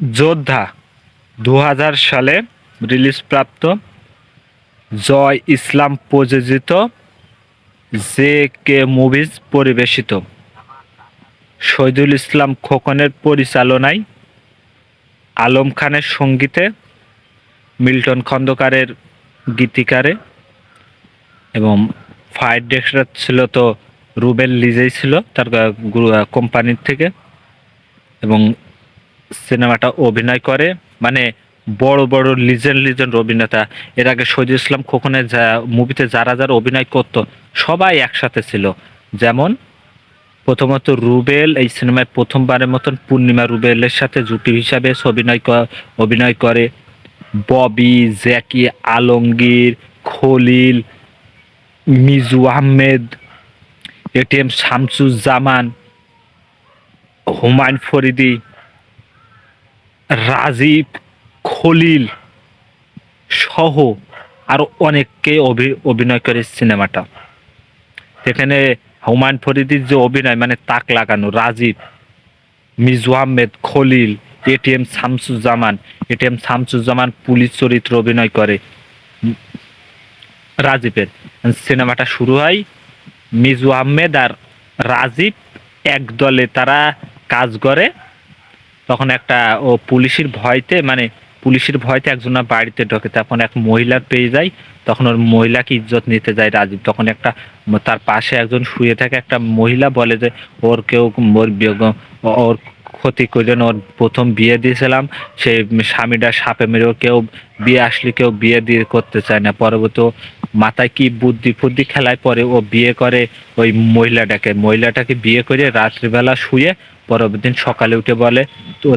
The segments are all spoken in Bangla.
যোদ্ধা দু হাজার সালে রিলিজপ্রাপ্ত জয় ইসলাম প্রযোজিত জে কে মুভিজ পরিবেশিত। শহীদুল ইসলাম খোকনের পরিচালনায় আলম খানের সঙ্গীতে মিল্টন খন্দকারের গীতিকারে এবং ফায়ার ডিরেক্টর ছিল তো রুবেল লিজেই ছিল, তার কোম্পানির থেকে এবং সিনেমাটা অভিনয় করে। মানে বড় বড় লিজেন্ড লিজেন্ড অভিনেতা। এর আগে শহীদ ইসলাম খোকনের মুভিতে যারা যারা অভিনয় করত, সবাই একসাথে ছিল। যেমন প্রথমত রুবেল, এই সিনেমায় প্রথমবারের মতন পূর্ণিমা রুবেলের সাথে জুটি হিসাবে অভিনয় অভিনয় করে। ববি, জ্যাকি আলমগীর, খলিল, মিজু আহমেদ এটিএম শামসুজ্জামান, হুমায়ুন ফরিদি রাজীব, খলিল সহ আরও অনেককে অভি- অভিনয় করে সিনেমাটা। এখানে হুমায়ুন ফরিদির যে অভিনয় মানে তাক লাগানো, Rajib, Miju Ahmed, Khalil ATM Shamsuzzaman ATM Shamsuzzaman police চরিত্র অভিনয় করে রাজীবের। সিনেমাটা শুরু হয় মিজু আহমেদ আর রাজীব এক দলে তারা কাজ করে। তখন একটা, ও পুলিশের ভয়তে মানে পুলিশের ভয়তে একজনের বাড়িতে ঢোকে। তখন এক মহিলা পেয়ে যায়, তখন ওর মহিলাকে ইজ্জত নিতে যায় রাজীব। তখন একটা, তার পাশে একজন শুয়ে থাকে একটা মহিলা, বলে যে, ওর কেউ, ওর ওর ক্ষতি করলেন ওর প্রথম বিয়ে দিয়েছিলাম সেই স্বামীটা সাপে মেরে কেউ বিয়ে আসলে কেউ বিয়ে দিয়ে করতে চায় না। পরবর্তী মাথায় কি বুদ্ধি ফুদ্ধি খেলায় পরে ও বিয়ে করে ওই মহিলাটাকে। মহিলাটাকে বিয়ে করে রাত্রিবেলা শুয়ে পরবর্তী দিন সকালে উঠে বলে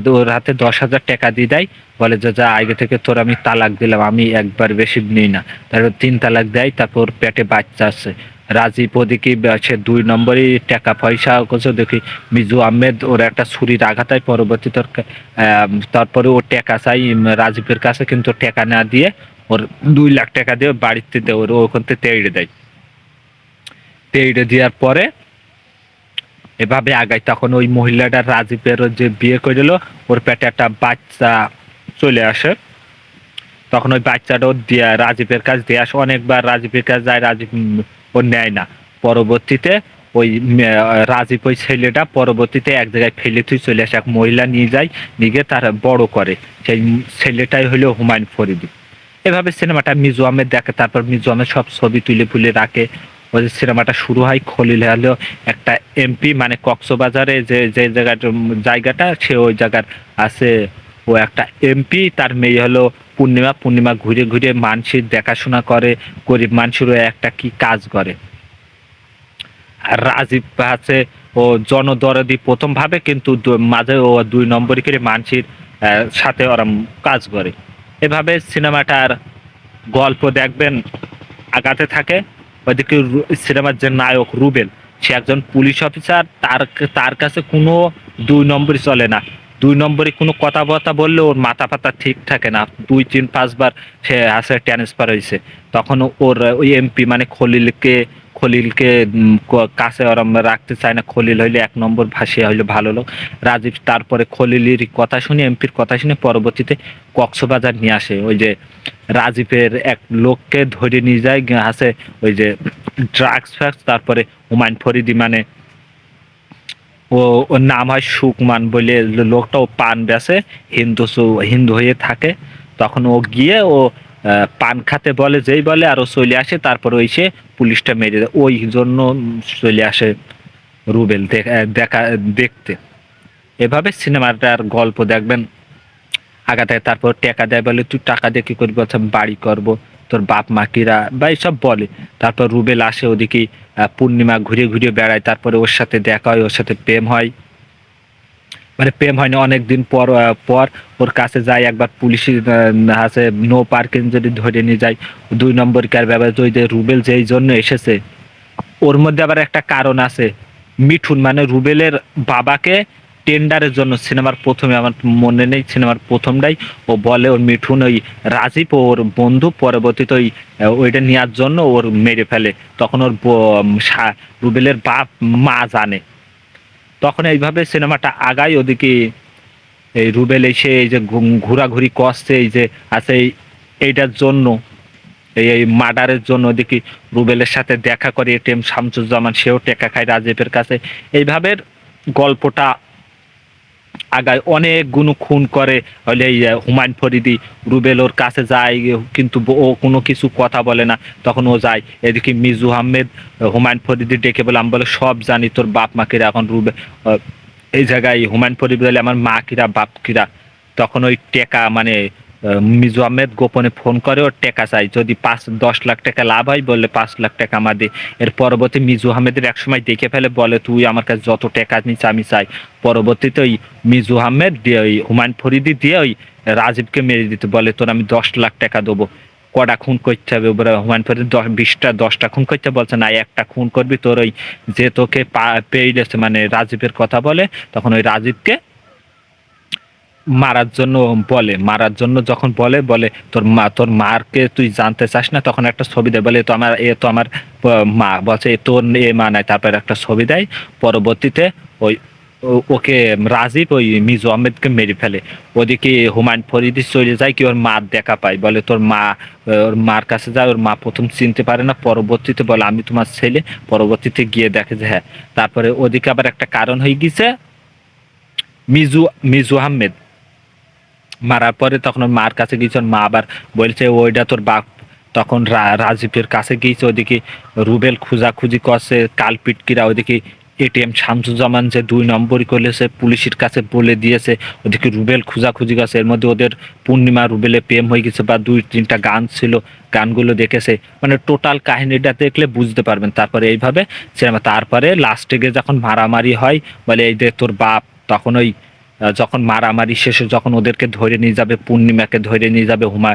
ওর হাতে দশ হাজার টাকা দিয়ে দেয়। বলে, যে, যা, আগে থেকে তোর আমি তালাক দিলাম, আমি একবার বেশি নিই না। তারপর তিন তালাক দেয়, তারপর পেটে বাচ্চা আছে। রাজীব ওদিকে সে দুই নম্বরই টাকা পয়সা করছে। দেখি মিজু আহমেদ, ওর একটা ছুরির আঘাত হয় পরবর্তীতে ওর কা- তারপরে ও টাকা চাই রাজীবের কাছে, কিন্তু টাকা না দিয়ে ওর দুই লাখ টাকা দিয়ে বাড়িতে দেয়, ওর ওখান থেকে তেড়ে দেয়। তেড়ে দেওয়ার পরে এভাবে আগায় তখন ওই মহিলাটা রাজীবের যে বিয়ে করেছিল, ওর পেটে একটা বাচ্চা চলে আসে। তখন ওই বাচ্চাটা দিয়া, রাজীবের কাছ দিয়ে আসে। অনেকবার রাজীবের কাছে যায়, রাজীব ও নেয় না। পরবর্তীতে ওই রাজীব ওই ছেলেটা পরবর্তীতে এক জায়গায় ফেলে তুই চলে আসে। এক মহিলা নিয়ে যায়, নিয়ে গিয়ে তার বড় করে। সেই ছেলেটাই হলো হুমায়ুন ফরিদি। এভাবে সিনেমাটা মিজু দেখে, তারপর মিজু সব ছবি তুলে ফুলে রাখে। ওই সিনেমাটা শুরু হয় খলিল হলো একটা এমপি মানে কক্সবাজারে যে যে জায়গাটা জায়গাটা, সে ওই জায়গার আছে। ও একটা এমপি তার মেয়ে হলো পূর্ণিমা। পূর্ণিমা ঘুরে ঘুরে মানুষের দেখাশোনা করে, গরিব মানুষেরও একটা কি কাজ করে। আর রাজীব আছে, ও জনদরদি প্রথম ভাবে কিন্তু মাঝে ও দুই নম্বরই করে মানুষের সাথে ওরা কাজ করে। এভাবে সিনেমাটার গল্প দেখবেন, আগাতে থাকে। ওইদিকে সিনেমার যে নায়ক রুবেল, সে একজন পুলিশ অফিসার, তার তার কাছে কোনো দুই নম্বরই চলে না। দুই নম্বরে কোনো কথাবার্তা বললে ওর মাথা ফাতা ঠিক থাকে না। দুই, তিন, পাঁচবার সে আসে ট্রান্সফার হয়েছে। তখন ওর ওই এমপি মানে খলিলকে খলিলকে কাছে ওরা রাখতে চায় না। খলিল হইলে এক নম্বর ভাসিয়া হইলে ভালো লোক। রাজীব তারপরে খলিলের কথা শুনে এমপির কথা শুনে পরবর্তীতে কক্সবাজার নিয়ে আসে। ওই যে রাজীবের এক লোককে ধরে নিয়ে যায় আসে ওই যে ড্রাগস ফ্যাক্স তারপরে হুমায়ুন ফরিদি মানে ও, ওর নাম হয় সুকমান বলে লোকটা, ও পান বেসে হিন্দু হিন্দু হয়ে থাকে। তখন ও গিয়ে ও পান খাতে বলে, যেই বলে, আর ও চলে আসে, তারপর ওই সে পুলিশটা মেরে দেয়। ওই জন্য চলে আসে রুবেল দেখা, দেখতে। এভাবে সিনেমাটার গল্প দেখবেন। আগাতে তারপর টাকা দেয় বলে তুই টাকা দিয়ে করবি? বলছে বাড়ি করব। তোর বাপ মা কিরা বা এইসব বলে। তারপর রুবেল আসে ওদিকে পূর্ণিমা ঘুরে ঘুরে বেড়ায়। তারপরে ওর সাথে দেখা হয় ওর সাথে প্রেম হয়। মানে প্রেম হয়নি অনেকদিন পর পর ওর কাছে যায় একবার পুলিশের আহ, আছে নো পার্কিং যদি ধরে নিয়ে যায় দুই নম্বর কার ব্যাপারে যে রুবেল যেই জন্য এসেছে ওর মধ্যে আবার একটা কারণ আছে। মিঠুন মানে রুবেলের বাবাকে টেন্ডারের জন্য সিনেমার প্রথমে আমার মনে নেই, সিনেমার প্রথমটাই। ও বলে ওর মিঠুন ওই রাজীব, ওর বন্ধু পরবর্তীতে ওই ওইটা নেওয়ার জন্য ওর মেরে ফেলে। তখন ওর রুবেলের বাপ, মা জানে। তখন এইভাবে সিনেমাটা আগায়। ওদিকে এই রুবেল এসে এই যে ঘোরাঘুরি করছে, এই যে আছে এইটার জন্য, এই এই মার্ডারের জন্য ওদিকে রুবেলের সাথে দেখা করে এটিএম শামসুজ্জামান, সেও টেকা খায় রাজীবের কাছে। এইভাবে গল্পটা আগায় অনেক গুণ খুন করে, হলে হুমায়ুন ফরিদি রুবেল ওর কাছে যায় কিন্তু ও কোনো কিছু কথা বলে না। তখন ও যায়, এদিকে মিজু আহমেদ হুমায়ুন ফরিদি ডেকে বলে, আমি বলে, সব জানি তোর বাপ মা কিরা, এখন রুবে এই জায়গায় হুমায়ুন ফরিদি বলে, আমার মা কিরা, বাপ কিরা। তখন ওই টেকা মানে মিজু আহমেদ গোপনে ফোন করে ওর টেকা চাই। যদি পাঁচ, দশ লাখ টাকা লাভ হয়, বললে পাঁচ লাখ টাকা আমার দে। এর পরবর্তী মিজু আহমেদের একসময় দেখে ফেলে, বলে, তুই আমার কাছে যত টাকা নিচ্ছে আমি চাই। পরবর্তীতে ওই মিজু আহমেদ দিয়ে, ওই হুমায়ুন ফরিদি দিয়ে ওই রাজীবকে মেরে দিতে, বলে, তোর আমি দশ লাখ টাকা দেবো। কটা খুন করতে হবে? ওপরে হুমায়ুন ফরিদি, দশ, বিশটা, দশটা খুন করতে বলছে, না, একটা খুন করবি। তোর ওই যে তোকে পেয়ে মানে রাজীবের কথা বলে, তখন ওই রাজীবকে মারার জন্য বলে, মারার জন্য যখন বলে বলে, তোর মা, তোর মারকে তুই জানতে চাস না? তখন একটা ছবি দেয়, বলে তো আমার, এ তো আমার মা, বলছে তোর এ মা নাই। তারপর একটা ছবি দেয়, পরবর্তীতে ওই ওকে রাজীব, ওই মিজু আহমেদকে মেরে ফেলে। ওদিকে হুমায়ুন ফরিদি চলে যায়, কি ওর মার দেখা পায়, বলে, তোর মা ওর মার কাছে যায় ওর মা প্রথম চিনতে পারে না। পরবর্তীতে বলে, আমি তোমার ছেলে। পরবর্তীতে গিয়ে দেখে যে হ্যাঁ তারপরে ওদিকে আবার একটা কারণ হয়ে গেছে মিজু মিজু আহমেদ। মারার পরে তখন মার কাছে গিয়েছে মা আবার বলছে, ওইটা তোর বাপ। তখন রাজীবের কাছে গিয়েছে, ওদিকে রুবেল খুঁজাখুঁজি করছে, কালপিটকিরা ওদিকে এটিএম শামসুজ্জামান যে দুই নম্বরই করেছে পুলিশের কাছে বলে দিয়েছে, ওদিকে রুবেল খুঁজাখুঁজি করছে, এর মধ্যে ওদের পূর্ণিমা, রুবেলে প্রেম হয়ে গেছে বা দুই তিনটা গান ছিল, গানগুলো দেখেছে। মানে টোটাল কাহিনীটা দেখলে বুঝতে পারবেন। তারপরে এইভাবে সিনেমা তারপরে লাস্টে গিয়ে যখন মারামারি হয়, বলে এই যে তোর বাপ, তখন ওই যখন মারামারি শেষে যখন ওদেরকে ধরে নিয়ে যাবে, পূর্ণিমাকে ধরে নিয়ে যাবে হুমা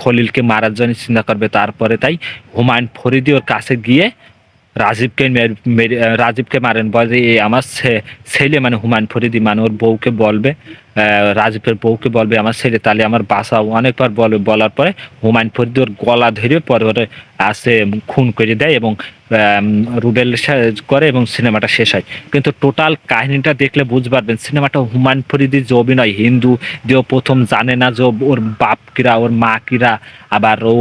খলিলকে মারার জন্য চিন্তা করবে, তারপরে তাই হুমায়ুন ফরিদি ওর কাছে গিয়ে রাজীবকে রাজীবকে মারেন বলে যে, আমার ছেলে মানে হুমায়ুন ফরিদি মানে ওর বউকে বলবে রাজীবের বউকে বলবে আমার ছেলে তাহলে আমার বাসা অনেকবার বলবে বলার পরে হুমায়ুন ফরিদি ওর গলা ধরে পরে ওরে আসে খুন করে দেয় এবং রুবেল করে এবং সিনেমাটা শেষ হয়। কিন্তু টোটাল কাহিনীটা দেখলে বুঝতে পারবেন সিনেমাটা হুমায়ুন ফরিদি যে অভিনয় হিন্দু যে প্রথম জানে না যে ওর বাপ কিরা ওর মা কিরা আবার ও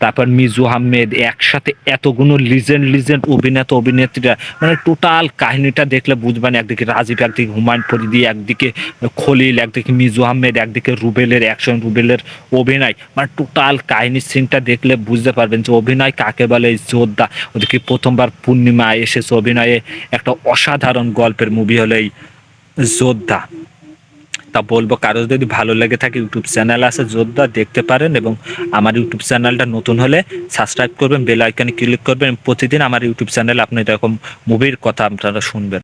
তারপর মিজু আহমেদ একসাথে এতগুলো লিজেন্ড লিজেন্ড অভিনেতা, অভিনেত্রীরা মানে টোটাল কাহিনীটা দেখলে বুঝবেন, একদিকে রাজীব, একদিকে হুমায়ুন ফরিদি, একদিকে খলিল, একদিকে মিজু আহমেদ, একদিকে রুবেলের অ্যাকশন রুবেলের অভিনয়। মানে টোটাল কাহিনীর সিনটা দেখলে বুঝতে পারবেন যে অভিনয় কাকে বলে যোদ্ধা। ওদিকে প্রথমবার পূর্ণিমা এসেছে, অভিনয়ে একটা অসাধারণ গল্পের মুভি হলো এই যোদ্ধা। তা বলব কারও যদি ভালো লেগে থাকে ইউটিউব চ্যানেল আছে, যোদ্ধা দেখতে পারেন এবং আমার ইউটিউব চ্যানেলটা নতুন হলে সাবস্ক্রাইব করবেন বেল আইকনে ক্লিক করবেন। প্রতিদিন আমার ইউটিউব চ্যানেলে আপনি এরকম মুভির কথা আপনারা শুনবেন।